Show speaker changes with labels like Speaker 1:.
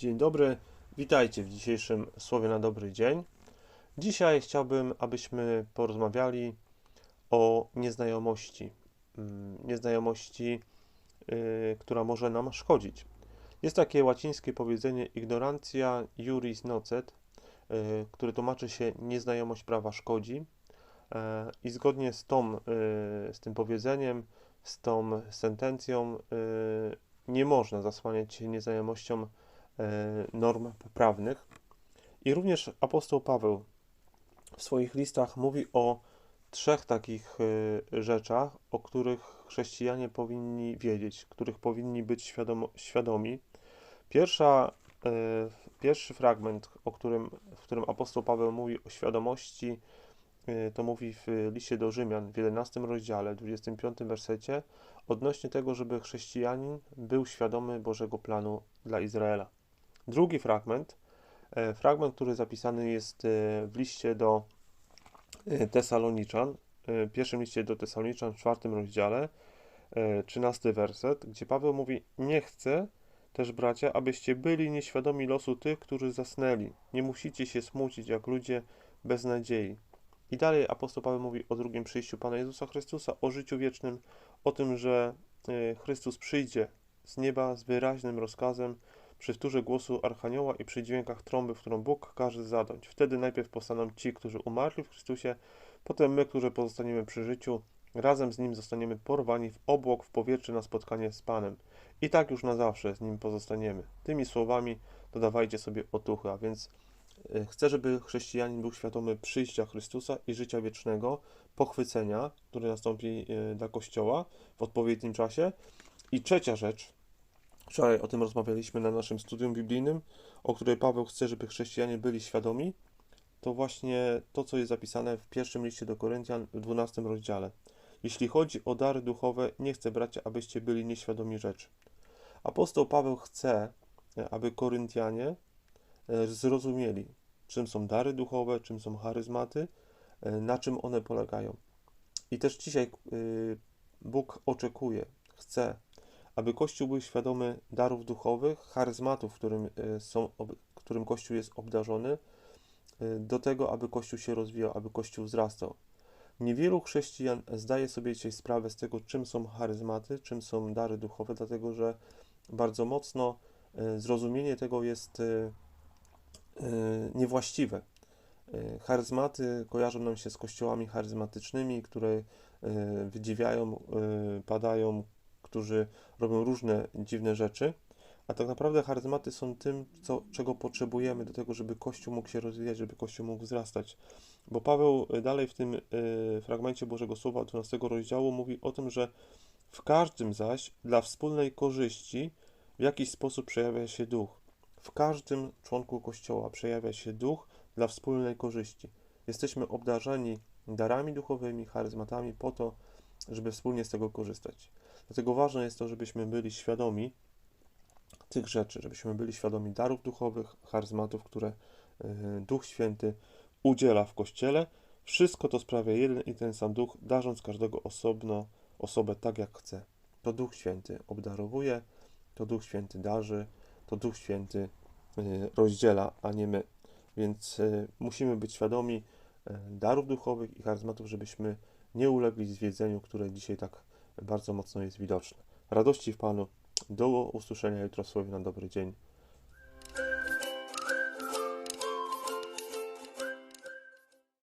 Speaker 1: Dzień dobry, witajcie w dzisiejszym Słowie na dobry dzień. Dzisiaj chciałbym, abyśmy porozmawiali o nieznajomości. Mm, Nieznajomości, yy, która może nam szkodzić. Jest takie łacińskie powiedzenie ignorantia juris nocet, yy, które tłumaczy się nieznajomość prawa szkodzi. Yy, I zgodnie z, tą, yy, z tym powiedzeniem, z tą sentencją, yy, nie można zasłaniać się nieznajomością e, norm prawnych. I również apostoł Paweł w swoich listach mówi o trzech takich e, rzeczach, o których chrześcijanie powinni wiedzieć, których powinni być świadomo, świadomi. Pierwsza, e, pierwszy fragment, o którym, w którym apostoł Paweł mówi o świadomości, e, to mówi w liście do Rzymian w 11 rozdziale, 25 wersecie, odnośnie tego, żeby chrześcijanin był świadomy Bożego planu dla Izraela. Drugi fragment, e, fragment, który zapisany jest e, w liście do e, Tesaloniczan, pierwszym liście do Tesaloniczan w czwartym rozdziale, 13 werset, gdzie Paweł mówi: Nie chcę też, bracia, abyście byli nieświadomi losu tych, którzy zasnęli. Nie musicie się smucić jak ludzie bez nadziei. I dalej apostoł Paweł mówi o drugim przyjściu Pana Jezusa Chrystusa, o życiu wiecznym, o tym, że Chrystus przyjdzie z nieba z wyraźnym rozkazem, przy wtórze głosu Archanioła i przy dźwiękach trąby, w którą Bóg każe zadać. Wtedy najpierw powstaną ci, którzy umarli w Chrystusie, potem my, którzy pozostaniemy przy życiu, razem z Nim zostaniemy porwani w obłok, w powietrze na spotkanie z Panem. I tak już na zawsze z Nim pozostaniemy. Tymi słowami dodawajcie sobie otuchy, a więc e, chcę, żeby chrześcijanin był świadomy przyjścia Chrystusa i życia wiecznego, pochwycenia, które nastąpi e, dla Kościoła w odpowiednim czasie. I trzecia rzecz, Wczoraj o tym rozmawialiśmy na naszym studium biblijnym, o której Paweł chce, żeby chrześcijanie byli świadomi. To właśnie to, co jest zapisane w pierwszym liście do Koryntian w 12 rozdziale. Jeśli chodzi o dary duchowe, nie chcę, bracia, abyście byli nieświadomi rzeczy. Apostoł Paweł chce, aby Koryntianie e, zrozumieli, czym są dary duchowe, czym są charyzmaty, e, na czym one polegają. I też dzisiaj e, Bóg oczekuje, chce, aby Kościół był świadomy darów duchowych, charyzmatów, którym, e, są, którym Kościół jest obdarzony, e, do tego, aby Kościół się rozwijał, aby Kościół wzrastał. Niewielu chrześcijan zdaje sobie dzisiaj sprawę z tego, czym są charyzmaty, czym są dary duchowe, dlatego że bardzo mocno e, zrozumienie tego jest niewłaściwe. Charyzmaty kojarzą nam się z kościołami charyzmatycznymi, które wydziwiają, padają, którzy robią różne dziwne rzeczy, a tak naprawdę charyzmaty są tym, co, czego potrzebujemy do tego, żeby Kościół mógł się rozwijać, żeby Kościół mógł wzrastać. Bo Paweł y, dalej w tym y, fragmencie Bożego Słowa 12 rozdziału mówi o tym, że w każdym zaś dla wspólnej korzyści w jakiś sposób przejawia się duch. W każdym członku Kościoła przejawia się duch dla wspólnej korzyści. Jesteśmy obdarzeni darami duchowymi, charyzmatami po to, żeby wspólnie z tego korzystać. Dlatego ważne jest to, żebyśmy byli świadomi tych rzeczy, żebyśmy byli świadomi darów duchowych, charyzmatów, które e, Duch Święty udziela w Kościele. Wszystko to sprawia jeden i ten sam Duch, darząc każdego osobno osobę tak, jak chce. To Duch Święty obdarowuje, to Duch Święty darzy, to Duch Święty e, rozdziela, a nie my. Więc e, musimy być świadomi darów duchowych i charyzmatów, żebyśmy nie ulegli zwiedzeniu, które dzisiaj tak bardzo mocno jest widoczne. Radości w Panu. Do usłyszenia jutro Słowie na dobry dzień.